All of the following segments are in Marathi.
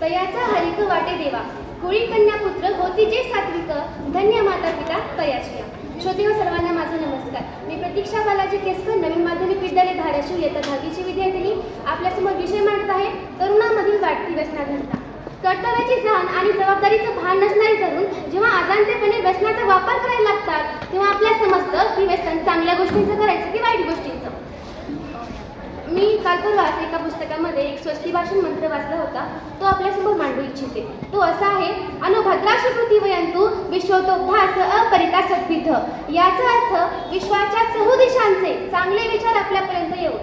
तयाचा हरिक वाटे देवा. कुळी कन्या पुत्र होती जे सात्विक. धन्य माता पिता तयाची श्रोते व सर्वांना माझा नमस्कार. मी प्रतीक्षा बालाजी केसकर नवीन माध्यमिक विद्यालय धाराशिव येत्या दहावीची विद्यार्थिनी. आपल्यासमोर विषय मांडत आहे तरुणामधील वाढती व्यसनाधरता कर्तव्याची जाण आणि जबाबदारीचं भान नसणारे तरुण जेव्हा आजांतेपणे व्यसनाचा वापर करायला लागतात तेव्हा आपल्याला समजतं की व्यसन चांगल्या गोष्टींचं करायचं. मी एका पुस्तकामध्ये एक स्वस्ती भाषण मंत्र वाचला होता. तो आपल्यासमोर मांडू इच्छिते. तो असा आहे अनुभद्राशी पृथ्वीयंतु विश्वतोभास अपरिता सद्विध याचा अर्थ विश्वाच्या चहुदिशांचे चांगले विचार आपल्यापर्यंत येऊ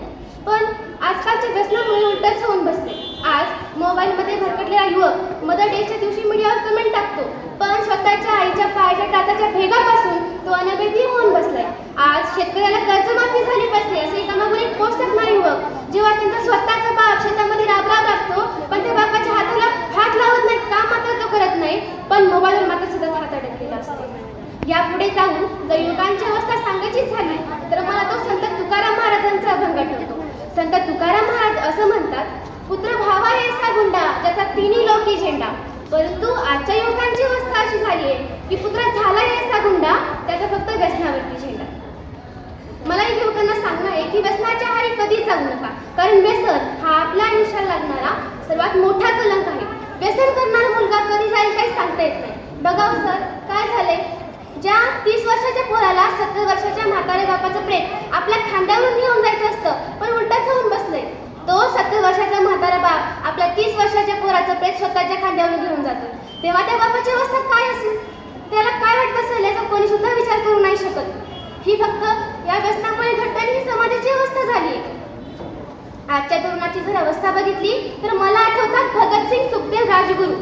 पण आजकालच्या व्यसनामुळे उलटच होऊन बसले. आज मोबाईलमध्ये भरकटलेला युवक मदर डेच्या दिवशी मीडियावर कमेंट टाकतो. पण स्वतःच्या आईच्या पायाच्या टाचाच्या भेगापासून तो अनभेदी होऊन बसलाय. आज शेतकऱ्याला कर्जमाफी झाली पाहिजे असे एकामागून एक पोस्ट टाकणारे युवक जेव्हा त्यांचा स्वतःचा बाप शेतामध्ये राबराब लागतो पण त्या बापाच्या हाताला हात लावत नाही काम मात्र तो करत नाही पण मोबाईलवर मात्र सतत हात अडकलेला असतो यापुढे जाऊन जर युवकांची अवस्था सांगायचीच झाली तर मला तो संत तुकाराम महाराजांचा अभंग ठरतो संत तुकाराम महाराज असं म्हणतात पुत्र भावा हे असा गुंडा ज्याचा तिन्ही लोकी झेंडा. परंतु आजच्या युवकांची अवस्था अशी झाली आहे की पुत्र झाला हे असा गुंडा त्याचा फक्त व्यसनावरती झेंडा. मला एक युवकांना सांगणं आहे की व्यसनाच्या हारी कधीच जाऊ नका. कारण व्यसन हा आपल्या आयुष्याला लागणारा सर्वात मोठा कलंक आहे. व्यसन करणारा मुलगा कधी जाईल काही सांगता येत नाही बघा हो सर काय झालंय ज्या तीस वर्षाच्या पोराला सत्तर वर्षाच्या म्हाताऱ्या बापाचं प्रेम आपल्या खांद्यावरून घेऊन जायचं असतं पण उलटाच होऊन बसलंय. तो सत्तर वर्षाचा म्हातारा बाप आपल्या तीस वर्षाच्या पोराचं प्रेम स्वतःच्या खांद्यावरून घेऊन जातो. तेव्हा त्या बापाची अवस्था काय असेल? त्याला काय वाटत असेल याचा कोणी सुद्धा विचार करू नाही शकत. ही फक्त या व्यसनामुळे घडणारी ही समाजाची अवस्था झाली आहे. आजच्या तरुणाची जर अवस्था बघितली तर मला आठवतात भगतसिंग सुखदेव राजगुरू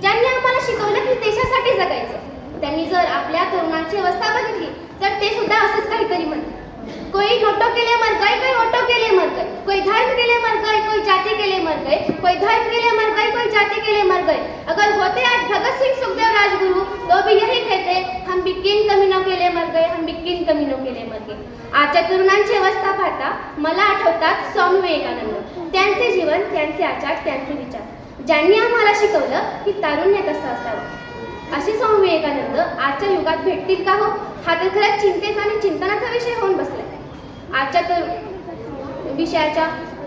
ज्यांनी आम्हाला शिकवलं की देशासाठी जगायचं. त्यांनी जर आपल्या तरुणांची अवस्था बघितली तर ते सुद्धा असंच काहीतरी म्हणतात. कोई नोटो के लिए मर गए कोई ऑटो के लिए मर गए कोई धर्म के लिए मर गए कोई जाति के लिए मर गए कोई धर्म के लिए मर गए कोई जाति के लिए मर गए। अगर होते आज भगत सिंह सुखदेव राजगुरु तो भी यही कहते हम भी किन कमीनों के लिए मर गए हम भी किन कमीनों के लिए मर गए। आजच्या तरुणांची अवस्था पाहता मला आठवतात स्वामी विवेकानंद. त्यांचे जीवन त्यांचे आचार त्यांचे विचार. ज्यांनी आम्हाला शिकवलं की तारुण्य कसं असावं? असे स्वामी विवेकानंद आजच्या युगात भेटतील का हो? हा तर खरंच चिंतेचा आणि चिंतनाचा विषय होऊन बसला आजच्या तर विषयाच्या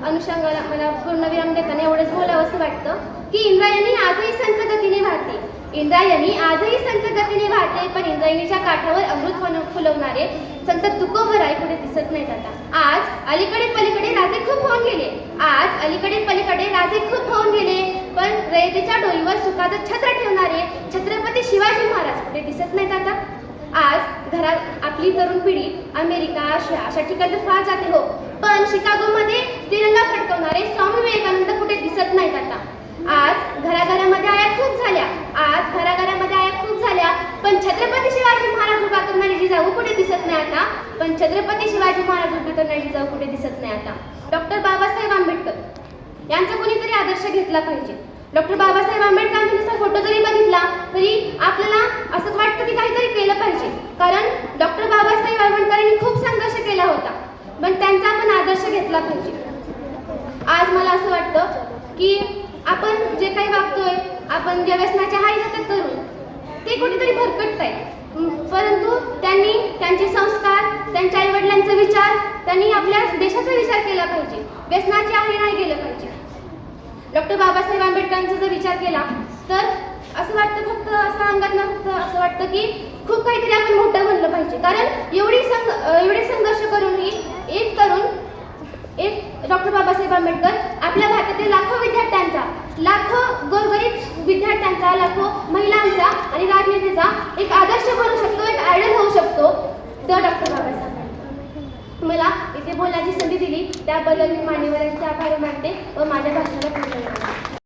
अनुषंगाला मला पूर्णविराम देताना एवढंच बोलावं असं वाटतं की इंद्रायणी आजही संत गतीने वाहते. इंद्रायणी आजही संत गतीने वाहते पण इंद्रायणीच्या काठावर अमृत फुलवणारे संत तुकोबराय पुढे दिसत नाहीत आता. आज अलीकडे पलीकडे राजे खूप होऊन गेले. आज अलीकडे पलीकडे राजे खूप होऊन गेले. पण रयतेच्या डोईवर सुखाचं छत्र ठेवणारे छत्र शिवाजी महाराज कुठे दिसत नाहीत आता? आज घरात आपली तरुण पिढी अमेरिका आशिया अशा ठिकाणी फार जाते हो. पण शिकागोमध्ये तिरंगा फडकवणारे स्वामी विवेकानंद कुठे दिसत नाहीत आता? आज घराघरामध्ये आया खूप झाल्या. आज घराघरामध्ये आया खूप झाल्या. पण छत्रपती शिवाजी महाराज उभा करणारी जिजाऊ कुठे दिसत नाही आता? पण छत्रपती शिवाजी महाराज उभा करणारी जिजाऊ कुठे दिसत नाही आता? डॉक्टर बाबासाहेब आंबेडकर यांचा कोणीतरी आदर्श घेतला पाहिजे. डॉक्टर बाबासाहेब आंबेडकरांचा नुसता फोटो जरी बघितला तरी आपल्याला असं वाटतं की काहीतरी केलं पाहिजे. कारण डॉक्टर बाबासाहेब आंबेडकरांनी खूप संघर्ष केला होता. पण त्यांचा आपण आदर्श घेतला पाहिजे. आज मला असं वाटतं की आपण जे काही वागतोय आपण ज्या व्यसनाच्या हाय जातात तरुण ते कुठेतरी भरकटत आहे परंतु त्यांनी त्यांचे संस्कार त्यांच्या आईवडिलांचा विचार त्यांनी आपल्या देशाचा विचार केला पाहिजे. व्यसनाची आहे नाही गेलं पाहिजे. डॉक्टर बाबासाहेब आंबेडकरांचा जर विचार केला तर असं वाटतं फक्त असं अंगात फक्त असं वाटतं की खूप काहीतरी आपण मोठं बनलं पाहिजे. कारण एवढी संघ एवढे संघर्ष करूनही एक तरुण एक डॉक्टर बाबासाहेब आंबेडकर आपल्या भारतातील लाखो विद्यार्थ्यांचा लाखो गोरगरीब विद्यार्थ्यांचा लाखो महिलांचा आणि राजनीतीचा एक आदर्श बनू शकतो एक आयडल होऊ शकतो तर डॉक्टर बाबासाहेब मला इथे बोलण्याची संधी दिली. त्याबद्दल मी मान्यवरांचे आभार मानते व माझ्या भाषणाला पूर्ण